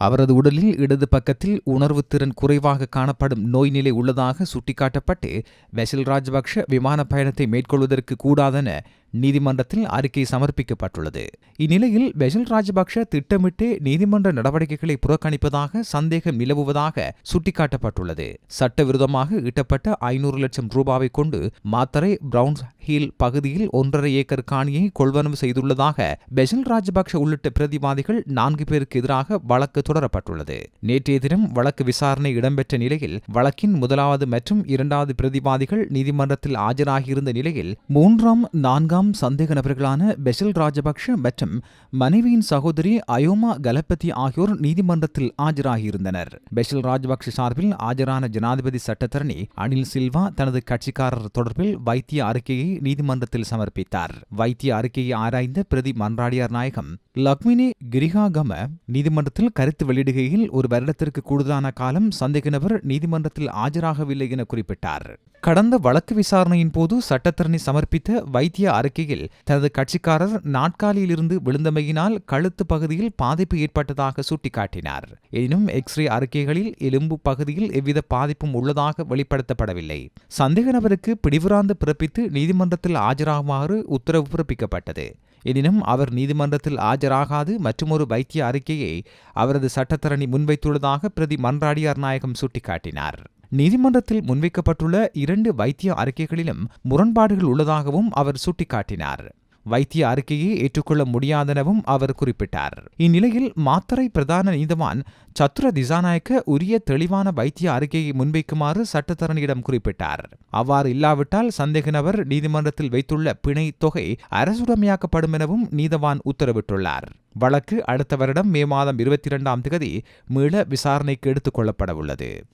அவரது உடலில் இடது பக்கத்தில் உணர்வு திறன் குறைவாக காணப்படும் நோய் நிலை உள்ளதாக சுட்டிக்காட்டப்பட்டு பெசில் ராஜபக்ஷ விமான பயணத்தை மேற்கொள்வதற்கு கூடாதென நீதிமன்றத்தில் அறிக்கை சமர்ப்பிக்கப்பட்டுள்ளது. இந்நிலையில் பெஜல் ராஜபக்ஷ திட்டமிட்டே நீதிமன்ற நடவடிக்கைகளை புறக்கணிப்பதாக சந்தேகம் நிலவுவதாக சுட்டிக்காட்டப்பட்டுள்ளது. சட்டவிரோதமாக ஈட்டப்பட்ட ஐநூறு லட்சம் ரூபாவை கொண்டு மாத்தரை பிரவுன்ஸ் ஹில் பகுதியில் ஒன்றரை ஏக்கர் காணியை கொள்வனவு செய்துள்ளதாக பெஜல் ராஜபக்ஷ உள்ளிட்ட பிரதிவாதிகள் நான்கு பேருக்கு எதிராக வழக்கு தொடரப்பட்டுள்ளது. நேற்றைய தினம் வழக்கு விசாரணை இடம்பெற்ற நிலையில் வழக்கின் முதலாவது மற்றும் இரண்டாவது பிரதிவாதிகள் நீதிமன்றத்தில் ஆஜராகியிருந்த நிலையில் மூன்றாம் நான்காம் சந்தேக நபர்களான பெசில் ராஜபக்ஷ மற்றும் மனைவியின் சகோதரி அயோமா கலபதி ஆகியோர் நீதிமன்றத்தில் ஆஜராகியிருந்தனர். பெசில் ராஜபக்ஷ சார்பில் ஆஜரான ஜனாதிபதி சட்டத்தரணி அனில் சில்வா தனது கட்சிக்காரர் தொடர்பில் வைத்திய அறிக்கையை நீதிமன்றத்தில் சமர்ப்பித்தார். வைத்திய அறிக்கையை ஆராய்ந்த பிரதி மன்றாடியார் நாயகம் லக்மினி கிரிகாகம நீதிமன்றத்தில் கருத்து வெளியிடுகையில் ஒரு வருடத்திற்கு கூடுதலான காலம் சந்தேக நபர் நீதிமன்றத்தில் ஆஜராகவில்லை என குறிப்பிட்டார். கடந்த வழக்கு விசாரணையின் போது சட்டத்தரணி சமர்ப்பித்த வைத்திய அறிக்கையில் தனது கட்சிக்காரர் நாட்காலியிலிருந்து விழுந்தமையினால் கழுத்து பகுதியில் பாதிப்பு ஏற்பட்டதாக சுட்டிக்காட்டினார். எனினும் எக்ஸ்ரே அறிக்கைகளில் எலும்பு பகுதியில் எவ்வித பாதிப்பும் உள்ளதாக வெளிப்படுத்தப்படவில்லை. சந்தேக நபருக்கு பிடிவுராந்து பிறப்பித்து நீதிமன்றத்தில் ஆஜராகுமாறு உத்தரவு பிறப்பிக்கப்பட்டது. எனினும் அவர் நீதிமன்றத்தில் ஆஜராகாது மற்றொரு வைத்திய அறிக்கையை அவரது சட்டத்தரணி முன்வைத்துள்ளதாக பிரதி மன்றாடியார் நாயகம் சுட்டிக்காட்டினார். நீதிமன்றத்தில் முன்வைக்கப்பட்டுள்ள இரண்டு வைத்திய அறிக்கைகளிலும் முரண்பாடுகள் உள்ளதாகவும் அவர் சுட்டிக்காட்டினார். வைத்திய அறிக்கையை ஏற்றுக்கொள்ள முடியாதெனவும் அவர் குறிப்பிட்டார். இந்நிலையில் மாத்தரை பிரதான நீதவான் சத்ர திசாநாயக்க உரிய தெளிவான வைத்திய அறிக்கையை முன்வைக்குமாறு சட்டத்தரணியிடம் குறிப்பிட்டார். அவ்வாறு இல்லாவிட்டால் சந்தேக நபர் நீதிமன்றத்தில் வைத்துள்ள பிணை தொகை அரசுடமையாக்கப்படும் எனவும் நீதவான் உத்தரவிட்டுள்ளார். வழக்கு அடுத்த வருடம் மே மாதம் இருபத்தி இரண்டாம் தேதி மீள விசாரணைக்கு எடுத்துக் கொள்ளப்பட உள்ளது